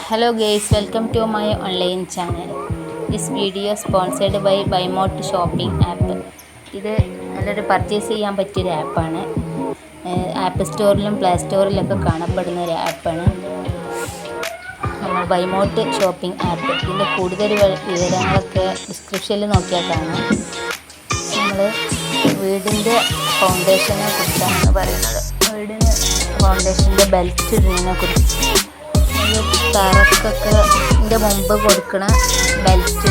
Hello guys welcome to my online channel this video sponsored by ബൈമോട്ട് shopping app ഇത് നല്ലൊരു purchase ചെയ്യാൻ പറ്റിയൊരു ആപ്പാണ് ആപ്പ് സ്റ്റോറിലും പ്ലേ സ്റ്റോറിലൊക്കെ കാണപ്പെടുന്ന ഒരു ആപ്പാണ് ബൈമോട്ട് ഷോപ്പിംഗ് ആപ്പ് ഇതിന്റെ കൂടുതൽ വിവരങ്ങളൊക്കെ ഡിസ്ക്രിപ്ഷനിൽ നോക്കിയാൽ കാണാം. നമ്മൾ വീടിന്റെ ഫൗണ്ടേഷനെ കുറിച്ചാണ് പറയുന്നത്. വീടിന് ഫൗണ്ടേഷന്റെ ബെൽറ്റ് ഇടുന്നതിനെ കുറിച്ച്. തറക്കൊക്കെ ഇതിന്റെ മുമ്പ് കൊടുക്കണ ബെൽറ്റ്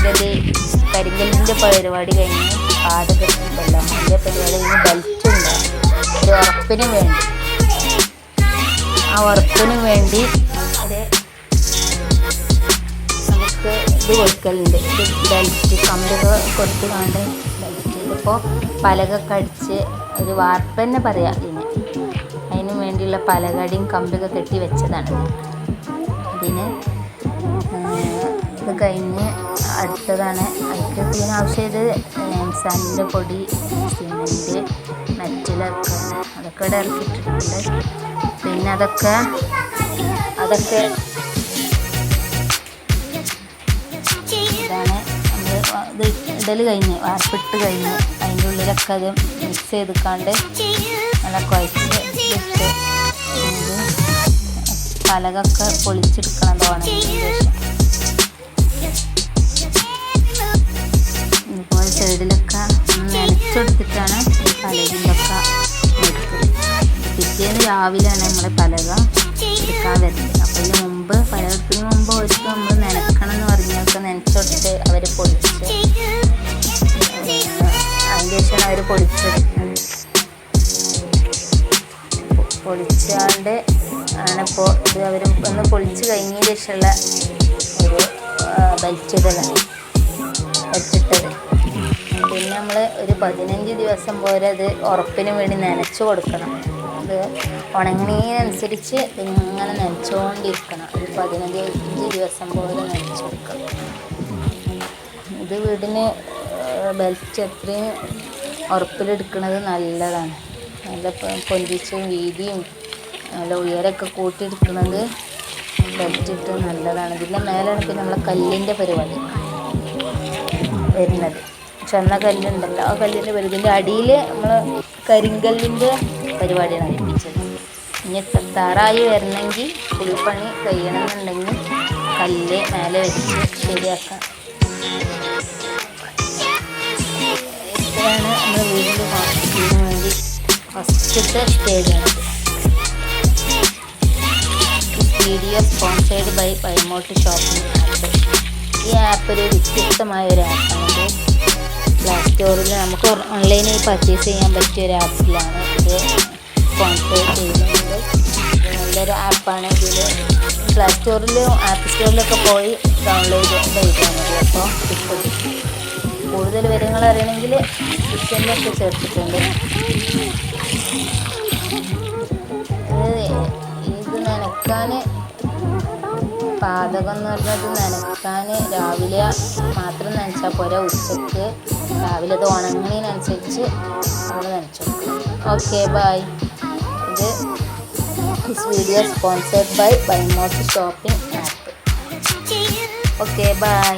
കരിങ്കലിന്റെ പരിപാടി കഴിഞ്ഞ് പാതകത്തുണ്ടല്ലോ അതിന്റെ പരിപാടി കഴിഞ്ഞ് ബെൽറ്റ് ഉണ്ടാവും ഒരു ഉറപ്പിന് വേണ്ടി. ആ ഉറപ്പിന് വേണ്ടി ഒരു നമുക്ക് ഇത് കൊടുക്കലുണ്ട്. ബെൽറ്റ് കമ്പികൾ കൊടുത്ത് കണ്ട് ഇതിപ്പോൾ പലകൊക്കെ അടിച്ച് ഒരു വാർപ്പ് തന്നെ പറയാം അതിന് അതിന് വേണ്ടിയുള്ള പലകടിയും കമ്പിയൊക്കെ കെട്ടി വെച്ചതാണ്. ഇതിന് ഇത് കഴിഞ്ഞ് അടുത്തതാണ് അടുത്തതിന് ആവശ്യം ആവശ്യമായത് സാൻഡിന്റെ പൊടി സിമെന്റ് മെറ്റലൊക്കെ അതൊക്കെ ഇവിടെ ഇറക്കിയിട്ടിട്ടുണ്ട് പിന്നെ അതൊക്കെ അതൊക്കെ ഇതാണ്. നമ്മൾ ഇത് ഇടൽ കഴിഞ്ഞ് വാർപ്പിട്ട് കഴിഞ്ഞ് അതിന്റെ ഉള്ളിലൊക്കെ അത് മിക്സ് ചെയ്തിക്കാണ്ട് നല്ല കുഴച്ച് പലകൊക്കെ പൊളിച്ചെടുക്കണതാണ് ഇതുപോലെ സൈഡിലൊക്കെ നനച്ചെടുത്തിട്ടാണ് ഈ എടുക്കുന്നത്. പിറ്റേന്ന് രാവിലെയാണ് നമ്മൾ പലക എടുക്കാൻ വരുന്നത്. അപ്പോൾ ഇതിന് മുമ്പ് പലകത്തിന് മുമ്പ് ഒരിക്കൽ നമ്മൾ നനക്കണം എന്ന് പറഞ്ഞൊക്കെ നനച്ചെടുത്ത് അവർ പൊളിച്ച് അതിന്റെ ശേഷമാണ് അവർ പൊളിച്ചെടുക്കുന്നത്. പൊളിച്ചാണ്ട് ആണിപ്പോൾ ഇത് അവർ ഒന്ന് പൊളിച്ച് കഴിഞ്ഞതിന് ശേഷമുള്ള ഒരു ഇടലാണ് വെച്ചിട്ടത് പിന്നെ നമ്മൾ ഒരു പതിനഞ്ച് ദിവസം പോലെ അത് ഉറപ്പിന് വേണ്ടി നനച്ചു കൊടുക്കണം. അത് ഉണങ്ങുന്നതിനനുസരിച്ച് ഇങ്ങനെ നനച്ചുകൊണ്ടിരിക്കണം ഒരു പതിനഞ്ച് ദിവസം പോലെ നനച്ച് കൊടുക്കണം. ഇത് വീടിന് അത്രയും ഉറപ്പിലെടുക്കുന്നത് നല്ലതാണ്. നല്ല പൊന്തിച്ചും വീതിയും നല്ല ഉയരമൊക്കെ കൂട്ടിയെടുക്കുന്നത് ബെൽറ്റ് നല്ലതാണ്. പിന്നെ മേലാണ് പിന്നെ നമ്മളെ കല്ലിന്റെ പരിപാടി വരുന്നത്. ചെന്ന കല്ലുണ്ടല്ലോ. ആ കല്ലിന്റെ പരിപാടി. അടിയിൽ നമ്മൾ കരിങ്കല്ലിന്റെ പരിപാടിയാണ് ഏൽപ്പിച്ചത് ഇനി തറായി വരണമെങ്കിൽ കുളിപ്പണി കഴിയണമെന്നുണ്ടെങ്കിൽ കല്ല് മേലെ വെച്ച് ശരിയാക്കാം. ഇത്രയാണ് നമ്മുടെ വീടിന്റെ വേണ്ടി ഫസ്റ്റത്തെ സ്റ്റേജാണ് എഫ് സ്പോൺസേഡ് ബൈ പൈമോട്ട് ഷോപ്പിംഗ് ആപ്പ് ഈ ആപ്പ് ഒരു വ്യത്യസ്തമായ ഒരു ആപ്പാണ് പ്ലേ സ്റ്റോറിൽ നമുക്ക് ഓൺലൈനായി പർച്ചേസ് ചെയ്യാൻ പറ്റിയ ഒരു ആപ്പിലാണ് ഇത് സ്പോൺസർ ചെയ്യുന്നത്. നല്ലൊരു ആപ്പാണ് ഇതിൽ പ്ലേ സ്റ്റോറിൽ ആപ്പ് സ്റ്റോറിലൊക്കെ പോയി ഡൗൺലോഡ് ചെയ്താൽ മതി അപ്പോൾ ഇപ്പോൾ കൂടുതൽ വിവരങ്ങൾ അറിയണമെങ്കിൽ ഡിസ്കൗണ്ടൊക്കെ ചേർത്തിട്ടുണ്ട്. ഇത് നനക്കാൻ പാതകം എന്ന് പറഞ്ഞത് നനക്കാൻ രാവിലെ മാത്രം നനച്ചാൽ പോരാ ഉച്ചയ്ക്ക് രാവിലെ അത് ഉണങ്ങുന്നതിനനുസരിച്ച് നമ്മൾ നനച്ചു ഓക്കെ ബൈ. ഇത് ദിസ് വീഡിയോ സ്പോൺസേഡ് ബൈ ബൈമോസ് ഷോപ്പിംഗ് ആപ്പ് ഓക്കെ ബൈ.